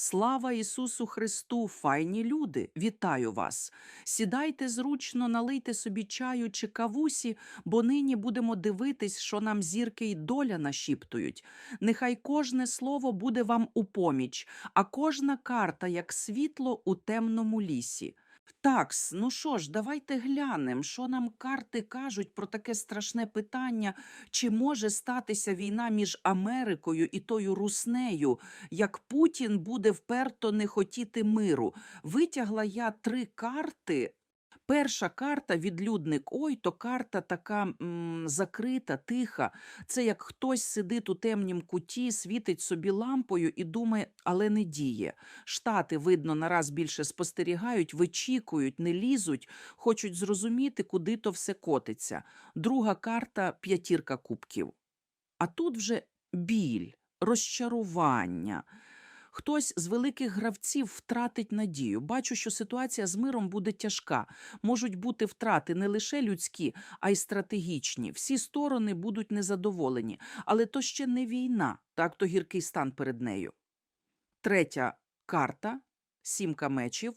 Слава Ісусу Христу, файні люди! Вітаю вас! Сідайте зручно, налийте собі чаю чи кавусі, бо нині будемо дивитись, що нам зірки й доля нашіптують. Нехай кожне слово буде вам у поміч, а кожна карта, як світло у темному лісі. Такс, ну що ж, давайте глянемо, що нам карти кажуть про таке страшне питання, чи може статися війна між Америкою і тою руснею, як Путін буде вперто не хотіти миру. Витягла я три карти. Перша карта відлюдник. Ой, то карта така м, закрита, тиха. Це як хтось сидить у темнім куті, світить собі лампою і думає, але не діє. Штати, видно, нараз більше спостерігають, вичікують, не лізуть, хочуть зрозуміти, куди то все котиться. Друга карта п'ятірка кубків. А тут вже біль, розчарування. Хтось з великих гравців втратить надію. Бачу, що ситуація з миром буде тяжка. Можуть бути втрати не лише людські, а й стратегічні. Всі сторони будуть незадоволені. Але то ще не війна, так то гіркий стан перед нею. Третя карта сімка мечів.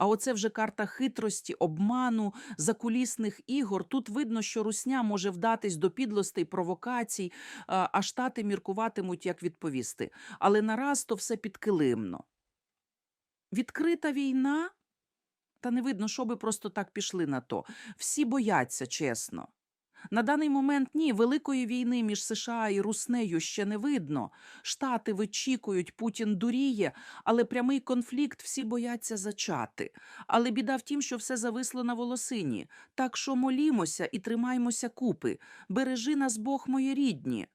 А оце вже карта хитрості, обману, закулісних ігор. Тут видно, що русня може вдатись до підлостей, провокацій, а штати міркуватимуть, як відповісти. Але нараз то все підкилимно. Відкрита війна? Та не видно, що би просто так пішли на то. Всі бояться, чесно. На даний момент ні, великої війни між США і Руснею ще не видно. Штати вичікують, Путін дуріє, але прямий конфлікт всі бояться зачати. Але біда в тім, що все зависло на волосині. Так що молімося і тримаймося купи. Бережи нас Бог, мої рідні.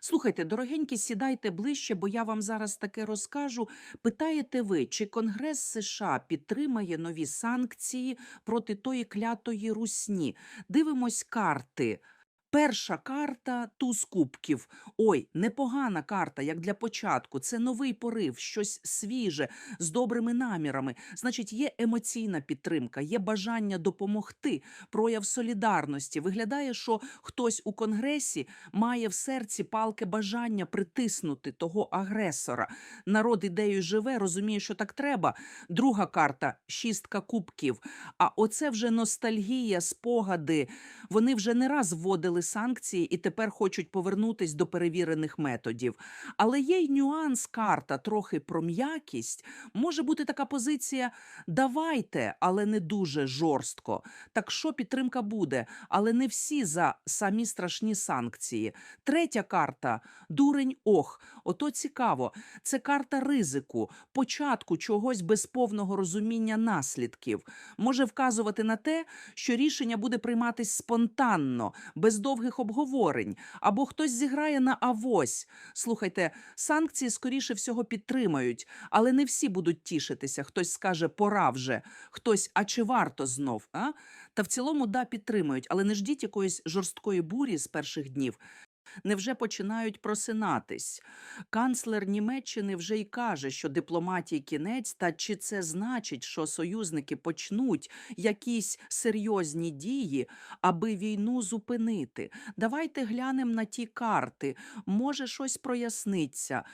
Слухайте, дорогенькі, сідайте ближче, бо я вам зараз таке розкажу. Питаєте ви, чи Конгрес США підтримає нові санкції проти тої клятої русні? Дивимось карти. Перша карта туз кубків. Ой, непогана карта, як для початку. Це новий порив, щось свіже, з добрими намірами. Значить, є емоційна підтримка, є бажання допомогти, прояв солідарності. Виглядає, що хтось у конгресі має в серці палке бажання притиснути того агресора. Народ ідею живе, розуміє, що так треба. Друга карта шістка кубків. А оце вже ностальгія, спогади. Вони вже не раз вводили санкції і тепер хочуть повернутись до перевірених методів. Але є й нюанс карта, трохи про м'якість. Може бути така позиція: давайте, але не дуже жорстко. Так що підтримка буде, але не всі за самі страшні санкції. Третя карта дурень ох. Ото цікаво. Це карта ризику, початку чогось без повного розуміння наслідків. Може вказувати на те, що рішення буде прийматись спонтанно, без довгих обговорень, або хтось зіграє на авось. Слухайте, санкції скоріше всього підтримають, але не всі будуть тішитися. Хтось скаже пора вже, хтось, а чи варто знов? А? Та в цілому да підтримують, але не ждіть якоїсь жорсткої бурі з перших днів. Невже починають просинатись? Канцлер Німеччини вже й каже, що дипломатії кінець, та чи це значить, що союзники почнуть якісь серйозні дії, аби війну зупинити? Давайте глянемо на ті карти. Може, щось проясниться.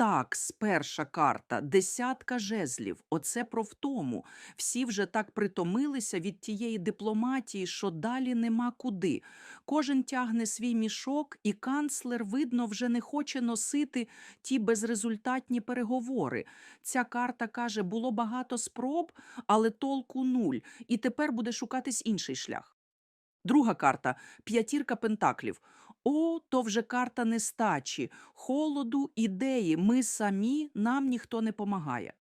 Так, перша карта, десятка жезлів. Оце про втому. Всі вже так притомилися від тієї дипломатії, що далі нема куди. Кожен тягне свій мішок, і канцлер, видно, вже не хоче носити ті безрезультатні переговори. Ця карта каже, було багато спроб, але толку нуль. І тепер буде шукатись інший шлях. Друга карта п'ятірка пентаклів. О, то вже карта нестачі, холоду, ідеї. Ми самі, нам ніхто не помагає.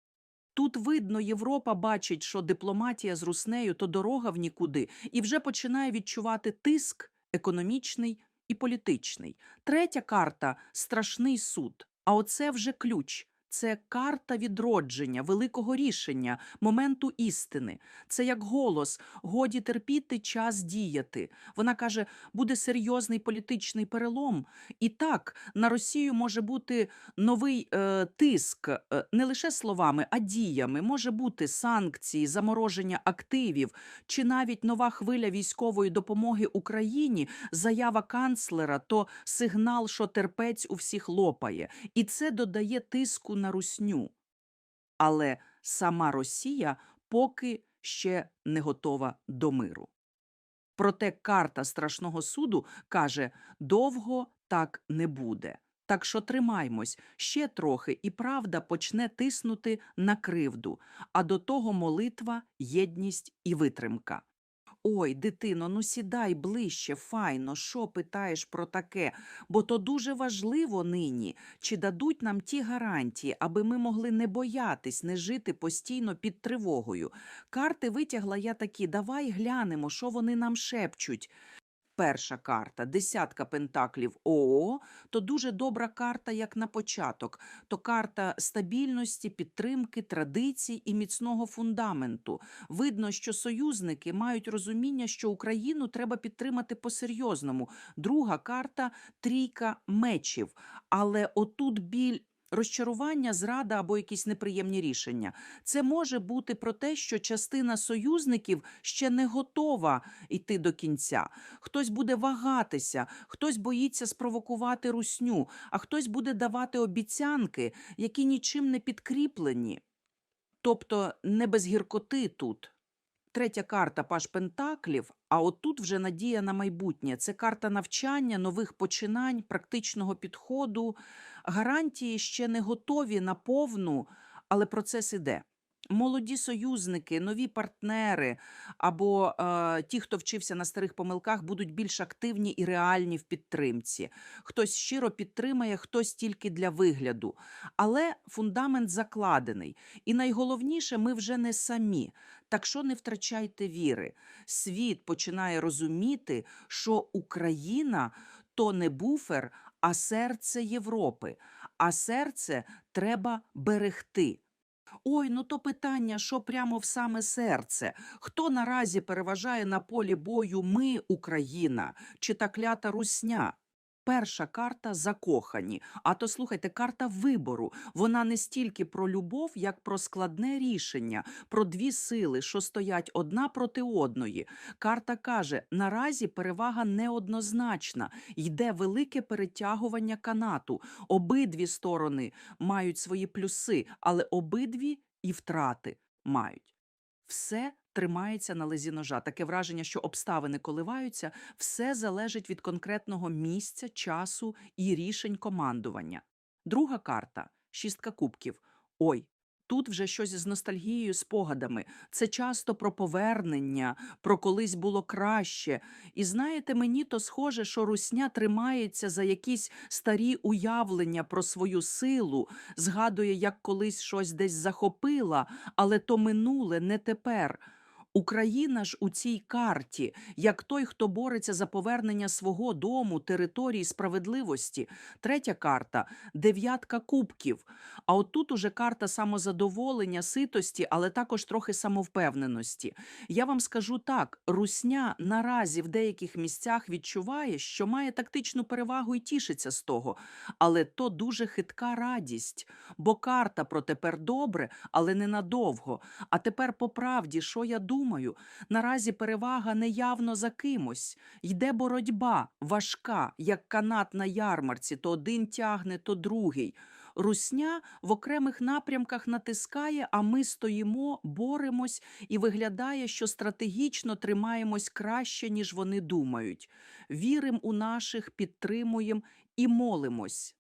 Тут видно, Європа бачить, що дипломатія з руснею то дорога в нікуди, і вже починає відчувати тиск економічний і політичний. Третя карта страшний суд. А оце вже ключ. Це карта відродження, великого рішення, моменту істини. Це як голос, годі терпіти, час діяти. Вона каже, буде серйозний політичний перелом. І так, на Росію може бути новий е, тиск е, не лише словами, а діями. Може бути санкції, замороження активів, чи навіть нова хвиля військової допомоги Україні, заява канцлера, то сигнал, що терпець у всіх лопає. І це додає тиску на русню. але сама Росія поки ще не готова до миру. Проте карта страшного суду каже: довго так не буде. Так що тримаймось ще трохи, і правда почне тиснути на кривду, а до того молитва, єдність і витримка. Ой, дитино, ну сідай ближче, файно, що питаєш про таке? Бо то дуже важливо нині, чи дадуть нам ті гарантії, аби ми могли не боятись, не жити постійно під тривогою. Карти витягла я такі, давай глянемо, що вони нам шепчуть. Перша карта десятка пентаклів ООО, то дуже добра карта, як на початок. То карта стабільності, підтримки, традицій і міцного фундаменту. Видно, що союзники мають розуміння, що Україну треба підтримати по-серйозному. Друга карта трійка мечів. Але отут біль. Розчарування, зрада або якісь неприємні рішення. Це може бути про те, що частина союзників ще не готова йти до кінця. Хтось буде вагатися, хтось боїться спровокувати русню, а хтось буде давати обіцянки, які нічим не підкріплені. Тобто не без гіркоти тут. Третя карта Паш Пентаклів, а отут вже надія на майбутнє. Це карта навчання, нових починань, практичного підходу. Гарантії ще не готові на повну, але процес іде. Молоді союзники, нові партнери або е, ті, хто вчився на старих помилках, будуть більш активні і реальні в підтримці. Хтось щиро підтримає, хтось тільки для вигляду. Але фундамент закладений. І найголовніше, ми вже не самі. Так що не втрачайте віри. Світ починає розуміти, що Україна то не буфер, а серце Європи. А серце треба берегти. Ой, ну то питання, що прямо в саме серце. Хто наразі переважає на полі бою ми, Україна, чи та клята русня? Перша карта закохані. А то слухайте, карта вибору. Вона не стільки про любов, як про складне рішення, про дві сили, що стоять одна проти одної. Карта каже: наразі перевага неоднозначна, йде велике перетягування канату. Обидві сторони мають свої плюси, але обидві і втрати мають. Все тримається на лезі ножа. Таке враження, що обставини коливаються, все залежить від конкретного місця, часу і рішень командування. Друга карта шістка кубків. Ой. Тут вже щось з ностальгією, спогадами. Це часто про повернення, про колись було краще. І знаєте, мені то схоже, що русня тримається за якісь старі уявлення про свою силу, згадує, як колись щось десь захопила, але то минуле, не тепер. Україна ж у цій карті, як той, хто бореться за повернення свого дому, території справедливості. Третя карта дев'ятка кубків. А от тут уже карта самозадоволення, ситості, але також трохи самовпевненості. Я вам скажу так: русня наразі в деяких місцях відчуває, що має тактичну перевагу і тішиться з того. Але то дуже хитка радість, бо карта про тепер добре, але ненадовго. А тепер по правді, що я думаю, наразі перевага неявно за кимось. Йде боротьба важка, як канат на ярмарці, то один тягне, то другий. Русня в окремих напрямках натискає, а ми стоїмо, боремось, і виглядає, що стратегічно тримаємось краще, ніж вони думають. Віримо у наших, підтримуємо і молимось.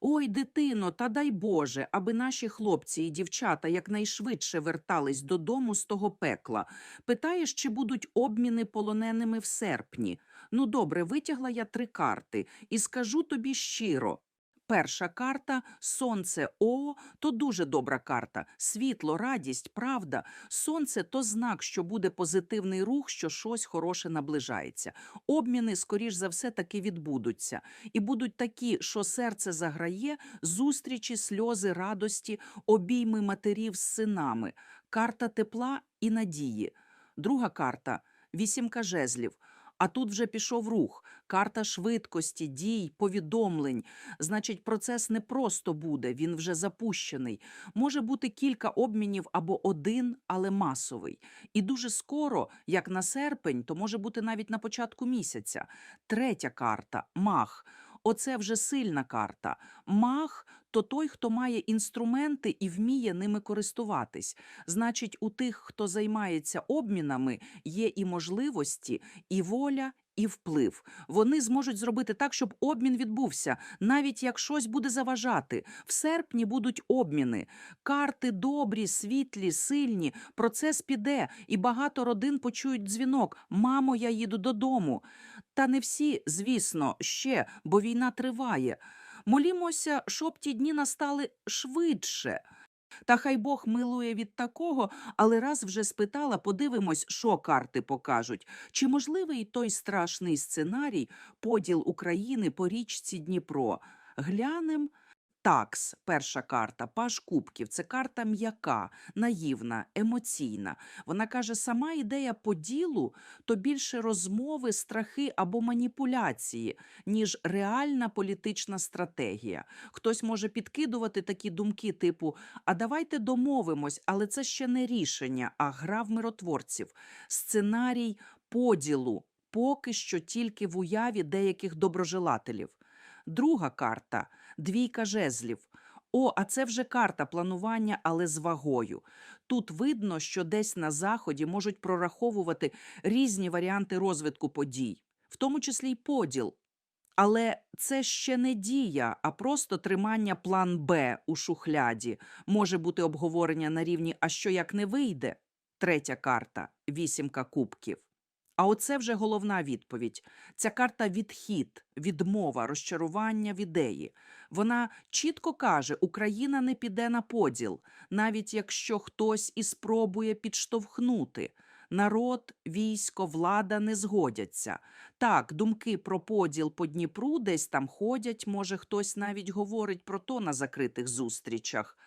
Ой, дитино, та дай Боже, аби наші хлопці і дівчата якнайшвидше вертались додому з того пекла. Питаєш, чи будуть обміни полоненими в серпні? Ну, добре, витягла я три карти і скажу тобі щиро. Перша карта сонце О, то дуже добра карта. Світло, радість, правда. Сонце то знак, що буде позитивний рух, що щось хороше наближається. Обміни, скоріш за все, таки відбудуться. І будуть такі, що серце заграє, зустрічі, сльози, радості, обійми матерів з синами. Карта тепла і надії. Друга карта вісімка жезлів. А тут вже пішов рух, карта швидкості, дій, повідомлень. Значить, процес не просто буде, він вже запущений. Може бути кілька обмінів або один, але масовий. І дуже скоро, як на серпень, то може бути навіть на початку місяця. Третя карта мах. Оце вже сильна карта. Маг то той, хто має інструменти і вміє ними користуватись. Значить, у тих, хто займається обмінами, є і можливості, і воля, і вплив. Вони зможуть зробити так, щоб обмін відбувся, навіть як щось буде заважати. В серпні будуть обміни. Карти добрі, світлі, сильні. Процес піде, і багато родин почують дзвінок: Мамо, я їду додому. Та не всі, звісно, ще, бо війна триває. Молімося, щоб ті дні настали швидше. Та хай Бог милує від такого, але раз вже спитала, подивимось, що карти покажуть. Чи можливий той страшний сценарій поділ України по річці Дніпро? Глянем. Такс, перша карта, паж кубків. Це карта м'яка, наївна, емоційна. Вона каже, сама ідея поділу то більше розмови, страхи або маніпуляції, ніж реальна політична стратегія. Хтось може підкидувати такі думки, типу: а давайте домовимось, але це ще не рішення, а гра в миротворців. Сценарій поділу поки що тільки в уяві деяких доброжелателів. Друга карта двійка жезлів. О, а це вже карта планування, але з вагою. Тут видно, що десь на заході можуть прораховувати різні варіанти розвитку подій, в тому числі й поділ. Але це ще не дія, а просто тримання план Б у шухляді. Може бути обговорення на рівні А що як не вийде? Третя карта вісімка кубків. А оце вже головна відповідь. Ця карта відхід, відмова, розчарування в ідеї. Вона чітко каже: Україна не піде на поділ, навіть якщо хтось і спробує підштовхнути. Народ, військо, влада не згодяться. Так, думки про поділ по Дніпру десь там ходять, може, хтось навіть говорить про то на закритих зустрічах.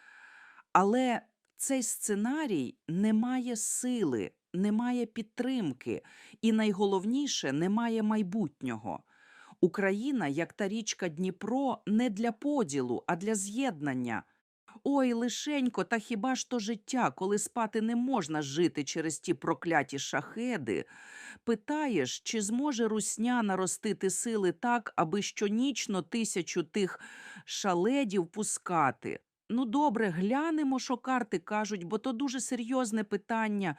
Але цей сценарій не має сили, не має підтримки, і найголовніше не має майбутнього. Україна, як та річка Дніпро, не для поділу, а для з'єднання. Ой, лишенько, та хіба ж то життя, коли спати не можна жити через ті прокляті шахеди? Питаєш, чи зможе русня наростити сили так, аби щонічно тисячу тих шаледів пускати? Ну, добре, глянемо, що карти кажуть, бо то дуже серйозне питання.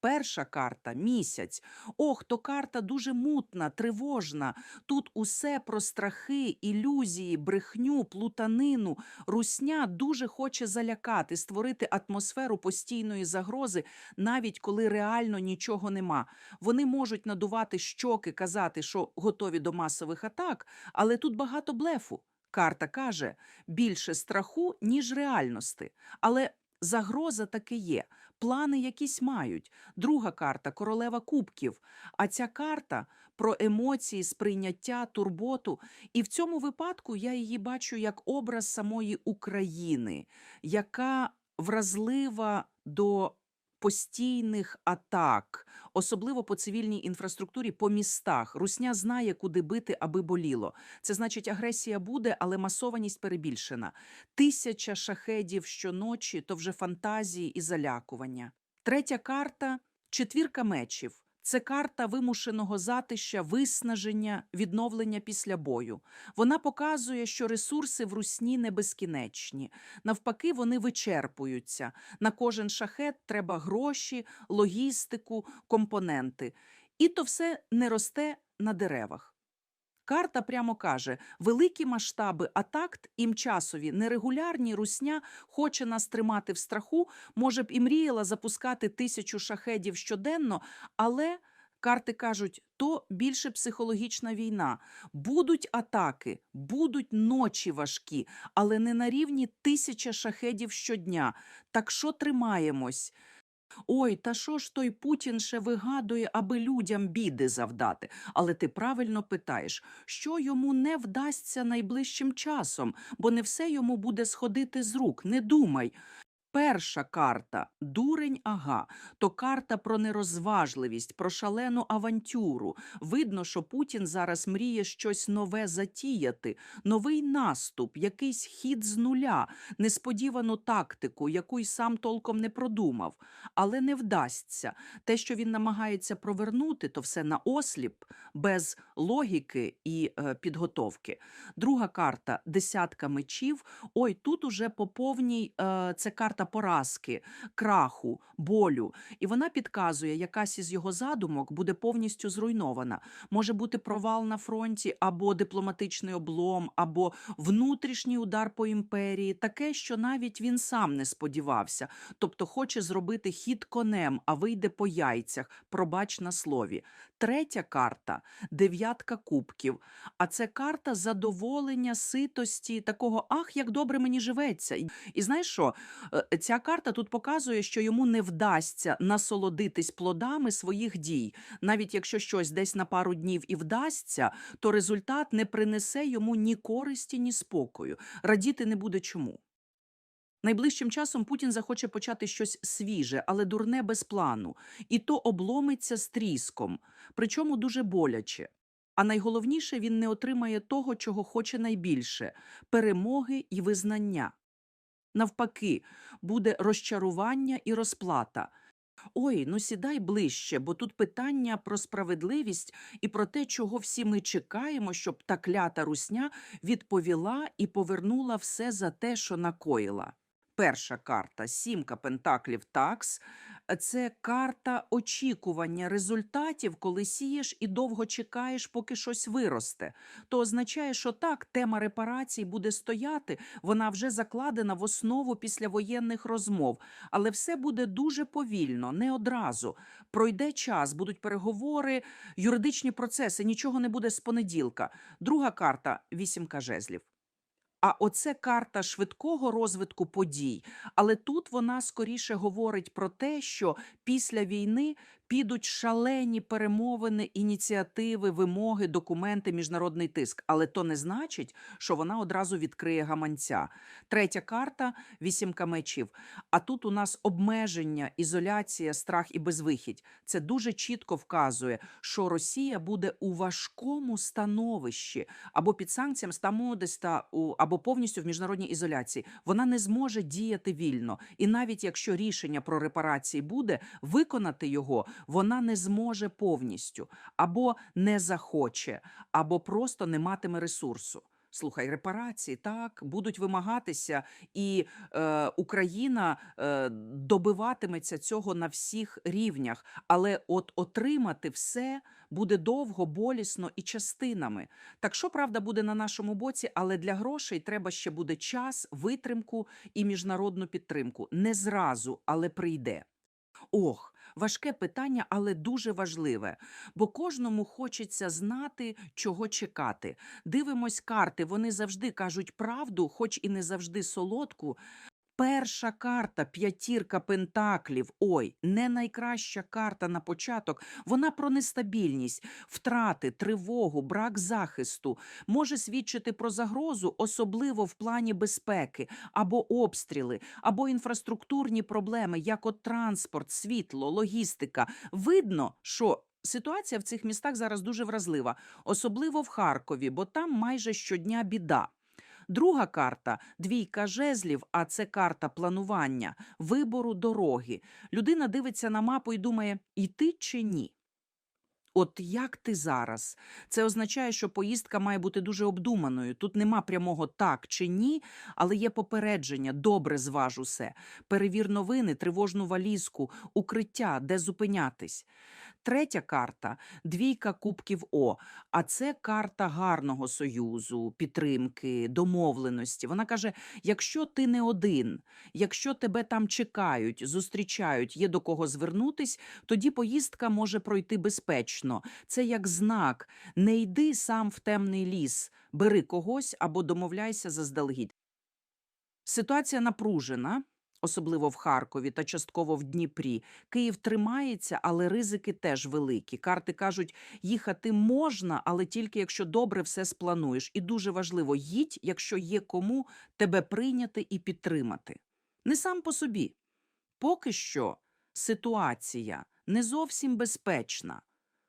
Перша карта місяць. Ох, то карта дуже мутна, тривожна. Тут усе про страхи, ілюзії, брехню, плутанину. Русня дуже хоче залякати, створити атмосферу постійної загрози, навіть коли реально нічого нема. Вони можуть надувати щоки, казати, що готові до масових атак, але тут багато блефу. Карта каже більше страху, ніж реальності. Але загроза таки є. Плани якісь мають. Друга карта королева кубків. А ця карта про емоції, сприйняття, турботу. І в цьому випадку я її бачу як образ самої України, яка вразлива до постійних атак, особливо по цивільній інфраструктурі, по містах. Русня знає, куди бити, аби боліло. Це значить, агресія буде, але масованість перебільшена. Тисяча шахедів щоночі то вже фантазії і залякування. Третя карта четвірка мечів. Це карта вимушеного затища, виснаження, відновлення після бою. Вона показує, що ресурси в русні не безкінечні. Навпаки, вони вичерпуються. На кожен шахет треба гроші, логістику, компоненти. І то все не росте на деревах. Карта прямо каже: великі масштаби атак імчасові, нерегулярні русня хоче нас тримати в страху, може б і мріяла запускати тисячу шахедів щоденно, але карти кажуть, то більше психологічна війна. Будуть атаки, будуть ночі важкі, але не на рівні тисяча шахедів щодня. Так що тримаємось? Ой, та що ж той Путін ще вигадує, аби людям біди завдати? Але ти правильно питаєш, що йому не вдасться найближчим часом, бо не все йому буде сходити з рук. Не думай. Перша карта дурень, ага, то карта про нерозважливість, про шалену авантюру. Видно, що Путін зараз мріє щось нове затіяти, новий наступ, якийсь хід з нуля, несподівану тактику, яку й сам толком не продумав. Але не вдасться. Те, що він намагається провернути, то все на осліп, без логіки і е, підготовки. Друга карта десятка мечів. Ой, тут уже по повній е, це карта поразки, краху, болю. І вона підказує, якась із його задумок буде повністю зруйнована. Може бути провал на фронті, або дипломатичний облом, або внутрішній удар по імперії, таке, що навіть він сам не сподівався. Тобто хоче зробити хід конем, а вийде по яйцях. Пробач на слові. Третя карта дев'ятка кубків. А це карта задоволення, ситості, такого ах, як добре мені живеться. І, знаєш що? Е, Ця карта тут показує, що йому не вдасться насолодитись плодами своїх дій. Навіть якщо щось десь на пару днів і вдасться, то результат не принесе йому ні користі, ні спокою. Радіти не буде чому. Найближчим часом Путін захоче почати щось свіже, але дурне без плану, і то обломиться з тріском, причому дуже боляче. А найголовніше, він не отримає того, чого хоче найбільше перемоги і визнання. Навпаки, буде розчарування і розплата. Ой, ну сідай ближче, бо тут питання про справедливість і про те, чого всі ми чекаємо, щоб та клята русня відповіла і повернула все за те, що накоїла. Перша карта сімка пентаклів такс. Це карта очікування результатів, коли сієш і довго чекаєш, поки щось виросте. То означає, що так, тема репарацій буде стояти, вона вже закладена в основу післявоєнних розмов, але все буде дуже повільно, не одразу. Пройде час, будуть переговори, юридичні процеси, нічого не буде з понеділка. Друга карта вісімка жезлів. А оце карта швидкого розвитку подій. Але тут вона скоріше говорить про те, що після війни підуть шалені перемовини, ініціативи, вимоги, документи, міжнародний тиск. Але то не значить, що вона одразу відкриє гаманця. Третя карта вісімка мечів. А тут у нас обмеження, ізоляція, страх і безвихідь. Це дуже чітко вказує, що Росія буде у важкому становищі або під санкціями стану десь та у або повністю в міжнародній ізоляції. Вона не зможе діяти вільно, і навіть якщо рішення про репарації буде, виконати його вона не зможе повністю або не захоче, або просто не матиме ресурсу. Слухай, репарації так будуть вимагатися, і е, Україна е, добиватиметься цього на всіх рівнях. Але от отримати все буде довго, болісно і частинами. Так що правда буде на нашому боці, але для грошей треба ще буде час, витримку і міжнародну підтримку. Не зразу, але прийде. Ох, важке питання, але дуже важливе, бо кожному хочеться знати, чого чекати. Дивимось карти, вони завжди кажуть правду, хоч і не завжди солодку. Перша карта п'ятірка пентаклів. Ой, не найкраща карта на початок. Вона про нестабільність, втрати, тривогу, брак захисту. Може свідчити про загрозу, особливо в плані безпеки, або обстріли, або інфраструктурні проблеми, як от транспорт, світло, логістика. Видно, що. Ситуація в цих містах зараз дуже вразлива, особливо в Харкові, бо там майже щодня біда. Друга карта двійка жезлів, а це карта планування, вибору дороги. Людина дивиться на мапу і думає, йти чи ні. От як ти зараз? Це означає, що поїздка має бути дуже обдуманою. Тут нема прямого так чи ні, але є попередження, добре зваж усе. Перевір новини, тривожну валізку, укриття, де зупинятись. Третя карта двійка кубків О. А це карта гарного союзу, підтримки, домовленості. Вона каже: якщо ти не один, якщо тебе там чекають, зустрічають, є до кого звернутись, тоді поїздка може пройти безпечно. Це як знак: не йди сам в темний ліс, бери когось або домовляйся заздалегідь. Ситуація напружена. Особливо в Харкові та частково в Дніпрі. Київ тримається, але ризики теж великі. Карти кажуть, їхати можна, але тільки якщо добре все сплануєш. І дуже важливо, їдь, якщо є кому тебе прийняти і підтримати. Не сам по собі. Поки що ситуація не зовсім безпечна.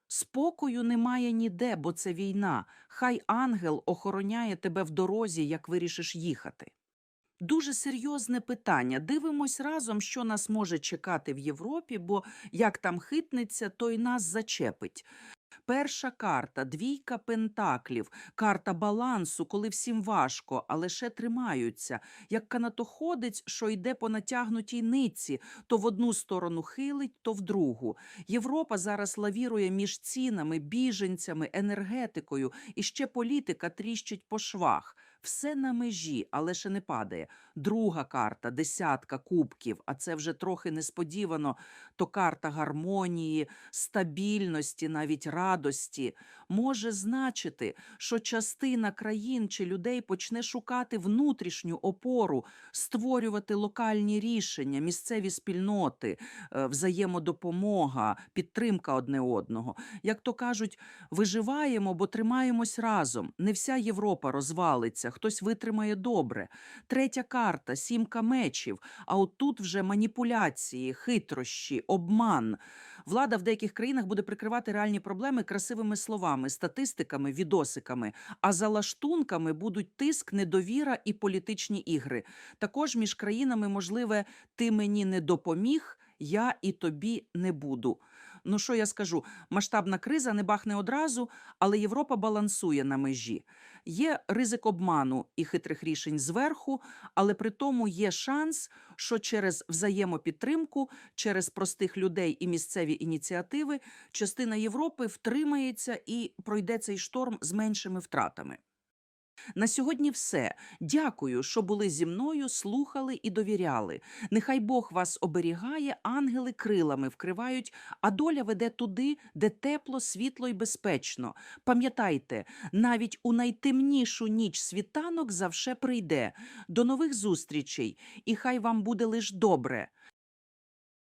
Спокою немає ніде, бо це війна. Хай ангел охороняє тебе в дорозі, як вирішиш їхати. Дуже серйозне питання. Дивимось разом, що нас може чекати в Європі, бо як там хитнеться, то й нас зачепить. Перша карта двійка пентаклів, карта балансу, коли всім важко, а лише тримаються, як канатоходець, що йде по натягнутій ниці, то в одну сторону хилить, то в другу. Європа зараз лавірує між цінами, біженцями, енергетикою, і ще політика тріщить по швах. Все на межі, але ще не падає. Друга карта десятка кубків, а це вже трохи несподівано. То карта гармонії, стабільності, навіть радості, може значити, що частина країн чи людей почне шукати внутрішню опору, створювати локальні рішення, місцеві спільноти, е, взаємодопомога, підтримка одне одного. Як то кажуть, виживаємо, бо тримаємось разом. Не вся Європа розвалиться, хтось витримає добре. Третя карта сімка мечів. А от тут вже маніпуляції, хитрощі, обман. Влада в деяких країнах буде прикривати реальні проблеми красивими словами, статистиками, відосиками. А за лаштунками будуть тиск, недовіра і політичні ігри. Також між країнами можливе ти мені не допоміг, я і тобі не буду. Ну що я скажу? Масштабна криза не бахне одразу, але Європа балансує на межі. Є ризик обману і хитрих рішень зверху, але при тому є шанс, що через взаємопідтримку, через простих людей і місцеві ініціативи частина Європи втримається і пройде цей шторм з меншими втратами. На сьогодні все. Дякую, що були зі мною, слухали і довіряли. Нехай Бог вас оберігає, ангели крилами вкривають, а доля веде туди, де тепло, світло і безпечно. Пам'ятайте, навіть у найтемнішу ніч світанок завше прийде. До нових зустрічей, і хай вам буде лиш добре.